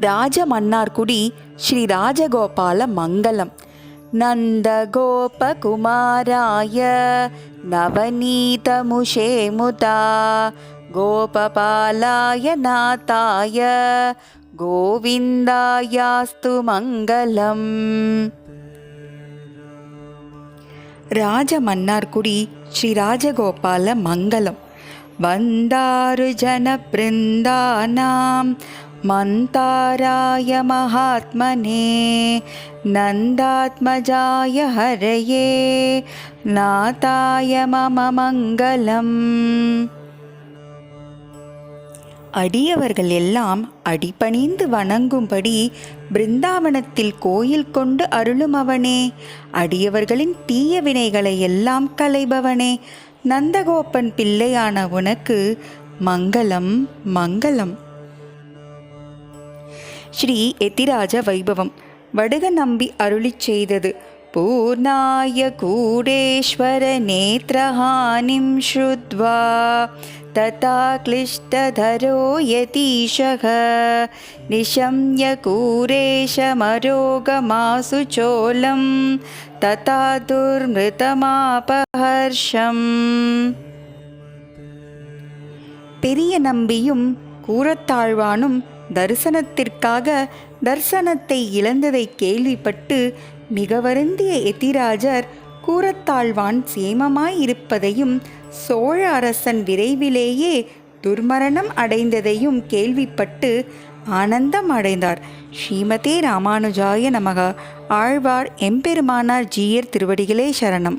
ராஜமன்னார்குடி ஸ்ரீ ராஜகோபால மங்கலம். நந்தகோபகுமாராய நவநீதமுஷே முதா கோபபாலாய நாத்தாய கோவிந்தாயாஸ்து மங்களம். ராஜமன்னார்குடி ஸ்ரீ ராஜகோபால மங்கலம். வந்தாரு ஜன பிருந்தானாம் மந்தாராய மகாத்மனே நந்தாத்மஜாய ஹரையே நாதாய மம மங்களம் அடியவர்கள் எல்லாம் அடிபணிந்து வணங்கும்படி பிருந்தாவனத்தில் கோயில் கொண்டு அருளும் அவனே அடியவர்களின் தீய வினைகளை எல்லாம் களைபவனே நந்தகோபன் பிள்ளையான உனக்கு மங்களம் மங்களம். ஸ்ரீ எதிராஜ வைபவம் வடுக நம்பி அருளிச் செய்தது பூர்ணாய கூடேஸ்வர நேத்ரஹானிம் ஸ்ருத்வா तथा क्लिष्टधरो यतीशः निशम्य कूरेशमरोगमासु चोलं तथा दुर्मृतमापहर्षम् பெரிய நம்பியும் கூரத்தாழ்வானும் தரிசனத்திற்காக தர்சனத்தை இழந்ததை கேள்விப்பட்டு மிக வருந்திய எதிராஜர் கூரத்தாழ்வான் சேமமாயிருப்பதையும் சோழ அரசன் விரைவிலேயே துர்மரணம் அடைந்ததையும் கேள்விப்பட்டு ஆனந்தம் அடைந்தார். ஸ்ரீமதே ராமானுஜாய நமக. ஆழ்வார் எம்பெருமானார் ஜீயர் திருவடிகளே சரணம்.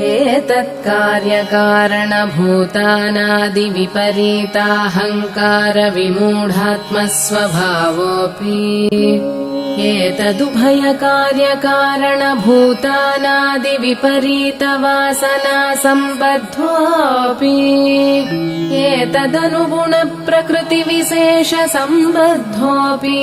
एतत्कार्यकारणभूतानादिविपरीताहङ्कारविमूढात्मस्वभावोऽपि। एतदुभयकार्यकारणभूतानादिविपरीतवासना सम्बद्धोऽपि एतदनुगुणप्रकृतिविशेषसम्बद्धोऽपि।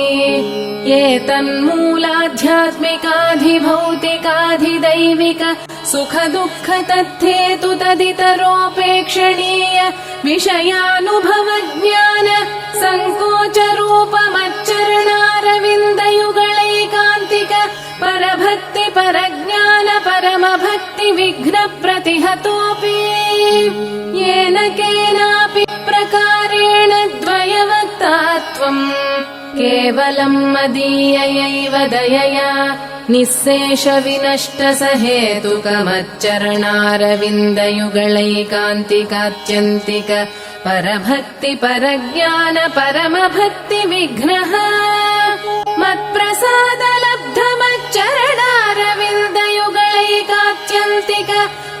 एतन्मूलाध्यात्मिकाधिभौतिकाधिदैविक सुखदुःख तद्धेतु तदितरोपेक्षणीय विषयानुभवज्ञान सङ्कोचरूपमच्चरणारविन्दयुगलैकान्तिक परभक्ति परज्ञान परमभक्ति विघ्न प्रतिहतोऽपि येन केनापि प्रकारेण द्वयवक्तात्वम् केवलम् मदीययैव दयया निःशेष विनष्ट स हेतुकमच्चरणारविन्दयुगलैकान्तिकात्यन्तिक परभक्ति परज्ञान परमभक्ति विघ्नः।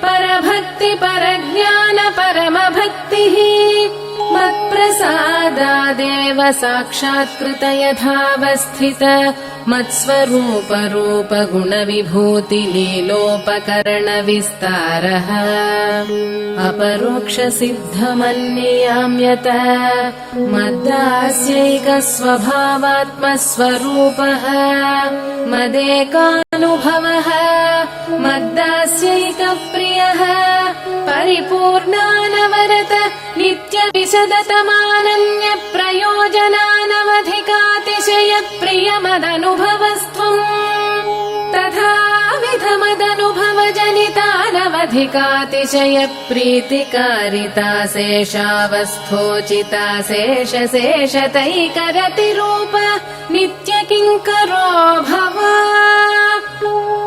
परभक्ति परज्ञान परमभक्तिः मत्प्रसादादेव साक्षात्कृत यथावस्थित मत्स्वरूपरूपगुणविभूतिलीलोपकरणविस्तारः गुणविभूतिलीलोपकरणविस्तारः मद्दास्यैकस्वभावात्मस्वरूपः मदेका अनुभवः मद्दास्यैकप्रियः परिपूर्णानवरत नित्यविशदतमानन्यप्रयोजनानवधिकातिशयप्रियमदनुभवस्त्वम् तथाविधमदनुभवजनितानवधिकातिशयप्रीतिकारिता शेषावस्थोचिता शेषशेषतैकरतिरूप नित्य किङ्करो भव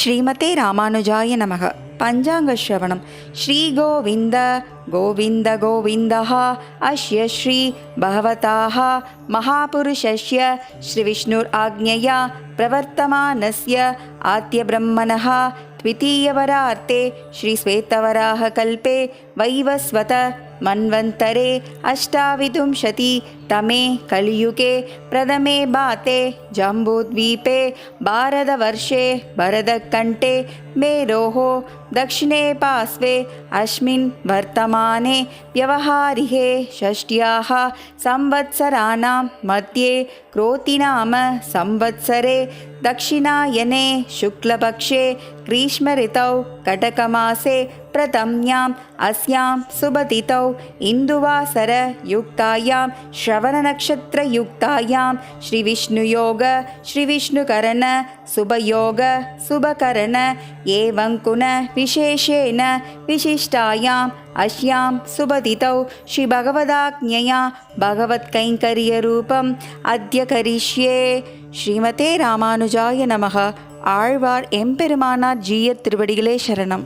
श्रीमते रामानुजाय नमः पञ्चाङ्गश्रवणं श्रीगोविन्द गोविन्द गोविन्दः अस्य श्री भगवताः महापुरुषस्य श्रीविष्णुराज्ञया प्रवर्तमानस्य आद्यब्रह्मणः द्वितीयवरार्ते श्रीश्वेतवराहकल्पे वैवस्वत मन्वन्तरे अष्टाविंशति तमे कलियुगे प्रथमे बाते जम्बूद्वीपे भारतवर्षे भरतकण्ठे मेरोः दक्षिणे पार्श्वे अस्मिन् वर्तमाने व्यवहारिहे षष्ट्याः संवत्सराणां मध्ये क्रोतिनाम संवत्सरे दक्षिणायने शुक्लपक्षे ग्रीष्मऋतौ कटकमासे प्रथम्याम् अस्यां सुबतितौ इन्दुवासरयुक्तायां श्रवणनक्षत्रयुक्तायां श्रीविष्णुयोग श्रीविष्णुकरण शुभयोग शुभकरण एवं कुन विशेषेण विशिष्टायाम् अस्यां सुबतितौ श्रीभगवदाज्ञया भगवत्कैङ्कर्यरूपम् अद्य करिष्ये ஸ்ரீமதே ராமானுஜாய நமக ஆழ்வார் எம்பெருமானார் ஜீயர் திருவடிகளே சரணம்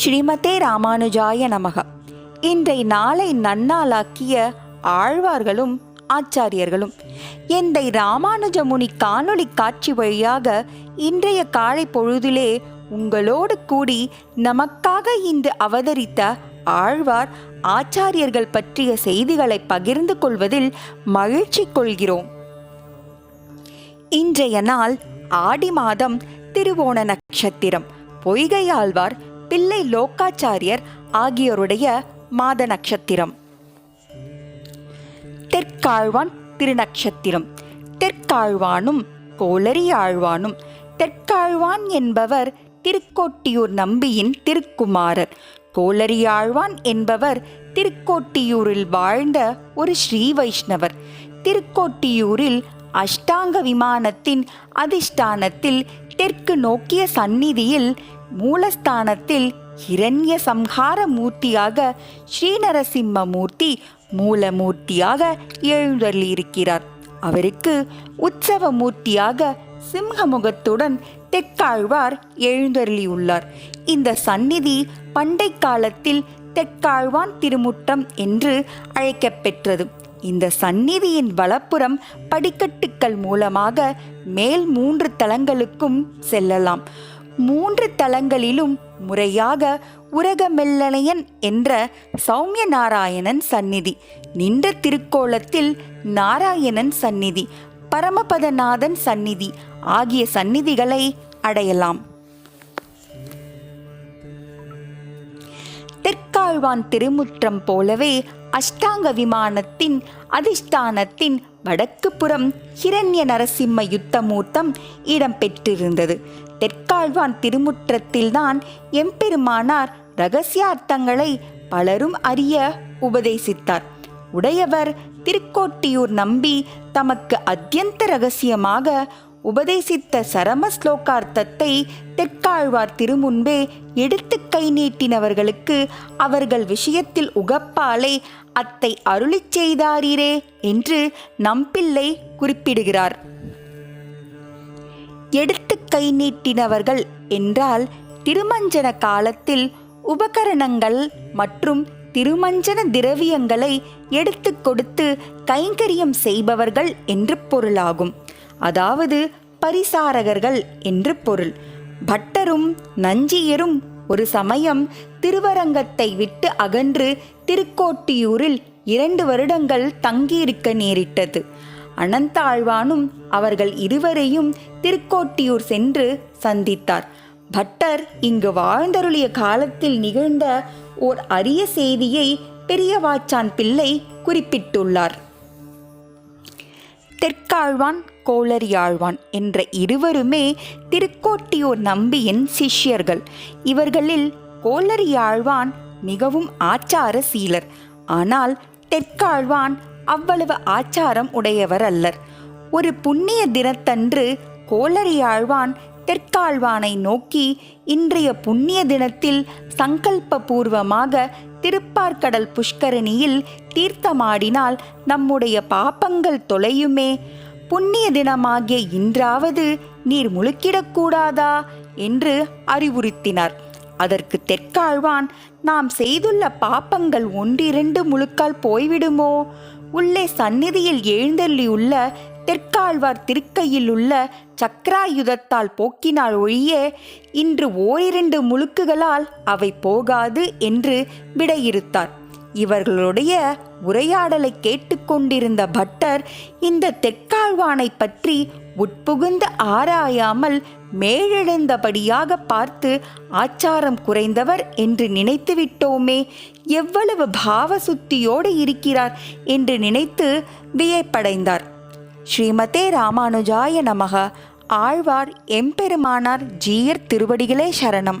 ஸ்ரீமதே ராமானுஜாய நமக. இன்றை நாளை நன்னாளாக்கிய ஆழ்வார்களும் ஆச்சாரியர்களும் எந்தை ராமானுஜமுனி காணொளி காட்சி வழியாக இன்றைய காலை பொழுதிலே உங்களோடு கூடி நமக்காக இன்று அவதரித்த ஆழ்வார் ஆச்சாரியர்கள் பற்றிய செய்திகளை பகிர்ந்து கொள்வதில் மகிழ்ச்சி கொள்கிறோம். இன்றைய நாள் ஆடி மாதம் திருவோண நட்சத்திரம். பொய்கை ஆழ்வார் பிள்ளை லோக்காச்சாரியர் ஆகியோருடைய மாத நட்சத்திரம். தெற்காழ்வான் திருநக்ஷத்திரம். தெற்காழ்வானும் கோளரி ஆழ்வானும். தெற்காழ்வான் என்பவர் திருக்கோட்டியூர் நம்பியின் திருக்குமாரர். கோளரியாழ்வான் என்பவர் திருக்கோட்டியூரில் வாழ்ந்த ஒரு ஸ்ரீ வைஷ்ணவர். திருக்கோட்டியூரில் அஷ்டாங்க விமானத்தின் அதிஷ்டானத்தில் தெற்கு நோக்கிய சந்நிதியில் மூலஸ்தானத்தில் ஹிரண்ய சம்ஹார மூர்த்தியாக ஸ்ரீநரசிம்ம மூர்த்தி மூலமூர்த்தியாக எழுந்தள்ளியிருக்கிறார் அவருக்கு உற்சவ மூர்த்தியாக சிம்ஹமுகத்துடன் தெக்காழ்வார் எழுந்தருளியுள்ளார். இந்த சந்நிதி பண்டை காலத்தில் தெக்காழ்வான் திருமுட்டம் என்று அழைக்கப்பெற்றது. இந்த சந்நிதியின் வலப்புறம் படிக்கட்டுக்கள் மூலமாக மேல் மூன்று தலங்களுக்கும் செல்லலாம். மூன்று தலங்களிலும் முறையாக உரகமெல்லனையன் என்ற சௌமிய நாராயணன் சந்நிதி நின்ற திருக்கோலத்தில் நாராயணன் சந்நிதி பரமபதநாதன் சந்நிதி ஆகிய சந்நிதிகளை அடையலாம். தெற்காழ்வான் திருமுற்றம் போலவே அஷ்டாங்க விமானத்தின் அதிஷ்டானத்தின் வடக்கு புறம் ஹிரண்ய நரசிம்ம யுத்தமூர்த்தம் இடம்பெற்றிருந்தது. தெற்காழ்வான் திருமுற்றத்தில்தான் எம்பெருமானார் ரகசியார்த்தங்களை பலரும் அறிய உபதேசித்தார். உடையவர் திருக்கோட்டியூர் நம்பி தமக்கு அத்தியந்த ரகசியமாக உபதேசித்த சரம ஸ்லோகார்த்தத்தை தெற்காழ்வார் திருமுன்பே எடுத்து கை நீட்டினவர்களுக்கு அவர்கள் விஷயத்தில் உகப்பாலே அத்தை அருளிச் செய்தாரீரே என்று நம்பிள்ளை குறிப்பிடுகிறார். எடுத்து கை நீட்டினவர்கள் என்றால் திருமஞ்சன காலத்தில் உபகரணங்கள் மற்றும் திருமஞ்சன திரவியங்களை எடுத்து கொடுத்து கைங்கரியம் செய்பவர்கள் என்று பொருளாகும். அதாவது பரிசாரகர்கள் என்று பொருள். பட்டரும் நஞ்சியரும் ஒரு சமயம் திருவரங்கத்தை விட்டு அகன்று திருக்கோட்டியூரில் இரண்டு வருடங்கள் தங்கியிருக்க நேரிட்டது. அனந்தாழ்வானும் அவர்கள் இருவரையும் திருக்கோட்டியூர் சென்று சந்தித்தார். பட்டர் இங்கு வாழ்ந்தருளிய காலத்தில் நிகழ்ந்த ஓர் அரிய செய்தியை பெரியவாச்சான் பிள்ளை குறிப்பிட்டுள்ளார். தெற்காழ்வான் கோளரியாழ்வான் என்ற இருவருமே திருக்கோட்டியூர் நம்பியின் சிஷ்யர்கள். இவர்களில் கோளரியாழ்வான் மிகவும் ஆச்சார சீலர். ஆனால் தெற்காழ்வான் அவ்வளவு ஆச்சாரம் உடையவர் அல்லர். ஒரு புண்ணிய தினத்தன்று கோளரியாழ்வான் தெற்காழ்வானை நோக்கி இன்றைய புண்ணிய தினத்தில் சங்கல்ப பூர்வமாக திருப்பார்கடல் புஷ்கரணியில் தீர்த்தமாடினால் நம்முடைய பாப்பங்கள் தொலையுமே. புண்ணிய தினமாகிய இன்றாவது நீர் முழுக்கிடக்கூடாதா? என்று அறிவுறுத்தினார். அதற்கு தெற்காழ்வான் நாம் செய்துள்ள பாப்பங்கள் ஒன்றிரண்டு முழுக்கால் போய்விடுமோ? உள்ளே சந்நிதியில் எழுந்தள்ளியுள்ள தெற்காழ்வார் திருக்கையில் உள்ள சக்கராயுதத்தால் போக்கினால் ஒழிய இன்று ஓரிரண்டு முழுக்குகளால் அவை போகாது என்று விடையிறுத்தார். இவர்களுடைய உரையாடலை கேட்டுக்கொண்டிருந்த பட்டர் இந்த தெற்காழ்வானை பற்றி உட்புகுந்து ஆராயாமல் மேலெழுந்தபடியாக பார்த்து ஆச்சாரம் குறைந்தவர் என்று நினைத்து எவ்வளவு பாவ சுத்தியோடு இருக்கிறார் என்று நினைத்து வியப்படைந்தார். ஸ்ரீமதே ராமானுஜாய நமக. ஆழ்வார் எம்பெருமானார் ஜீயர் திருவடிகளே சரணம்.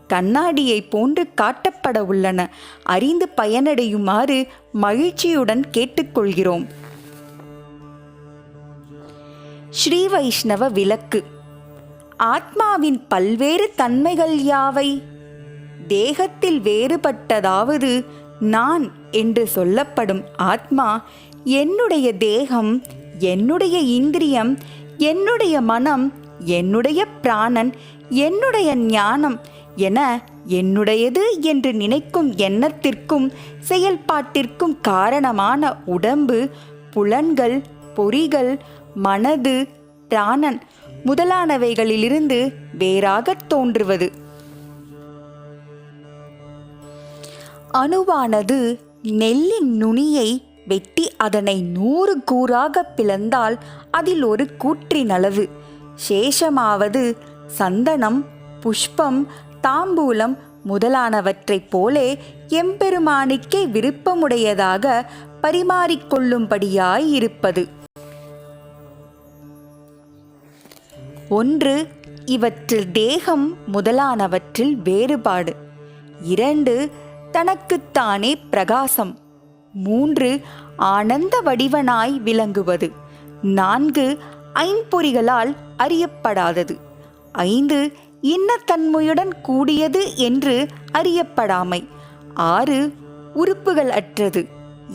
கண்ணாடியை போன்று காட்டப்பட உள்ளன. அறிந்து பயனடையுமாறு மகிழ்ச்சியுடன் கேட்டுக்கொள்கிறோம். ஸ்ரீ வைஷ்ணவ விளக்கு. ஆத்மாவின் பல்வேறு தன்மைகள் யாவை? தேகத்தில் வேறுபட்டதாவது நான் என்று சொல்லப்படும் ஆத்மா என்னுடைய தேகம் என்னுடைய இந்திரியம் என்னுடைய மனம் என்னுடைய பிராணன் என்னுடைய ஞானம் என என்னுடையது என்று நினைக்கும் எண்ணத்திற்கும் செயல்பாட்டிற்கும் காரணமான உடம்பு புலன்கள் பொறிகள் மனது பிராணன் முதலானவைகளிலிருந்து வேறாகத் தோன்றுவது. அணுவானது நெல்லின் நுனியை வெட்டி அதனை நூறு கூறாக பிளந்தால் அதில் ஒரு கூற்றின் அளவு. சேஷமாவது சந்தனம் புஷ்பம் தாம்பூலம் முதலானவற்றைப் போலே எம்பெருமானிக்கே விருப்பமுடையதாக பரிமாறிக்கொள்ளும்படியாய் இருப்பது ஒன்று இவற்றில் தேகம் முதலானவற்றில் வேறுபாடு. இரண்டு தனக்குத்தானே பிரகாசம். மூன்று ஆனந்த வடிவனாய் விளங்குவது. நான்கு ஐம்பொறிகளால் அறியப்படாதது. ஐந்து இன்னத்தன்மையுடன் கூடியது என்று அறியப்படாமை. ஆறு உறுப்புகள் அற்றது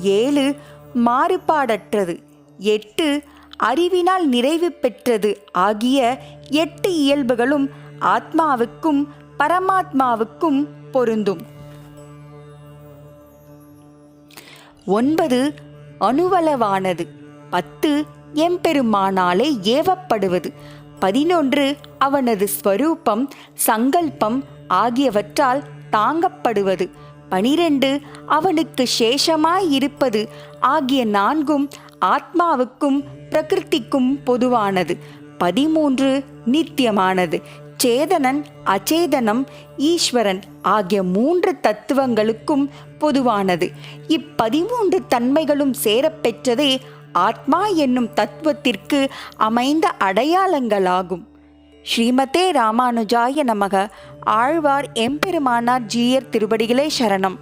ஏழு மாறுபாடற்றது. எட்டு அறிவினால் நிறைவு பெற்றது ஆகிய எட்டு இயல்புகளும் ஆத்மாவுக்கும் பரமாத்மாவுக்கும் பொருந்தும். ஒன்பது அணுவளவானது. பத்து எம்பெருமானாலே ஏவப்படுவது. பதினொன்று அவனது ஸ்வரூபம் சங்கல்பம் ஆகியவற்றால் தாங்கப்படுவது. பனிரெண்டு அவனுக்கு சேஷமாய் இருப்பது ஆகிய நான்கும் ஆத்மாவுக்கும் பிரகிருதிக்கும் பொதுவானது. பதிமூன்று நித்தியமானது. சேதனன் அச்சேதனம் ஈஸ்வரன் ஆகிய மூன்று தத்துவங்களுக்கும் பொதுவானது. இப்பதிமூன்று தன்மைகளும் சேரப்பெற்றதே ஆத்மா என்னும் தத்துவத்திற்கு அமைந்த அடையாளங்களாகும். ஸ்ரீமதே ராமானுஜாய நமக. ஆழ்வார் எம்பெருமானார் ஜீயர் திருவடிகளே சரணம்.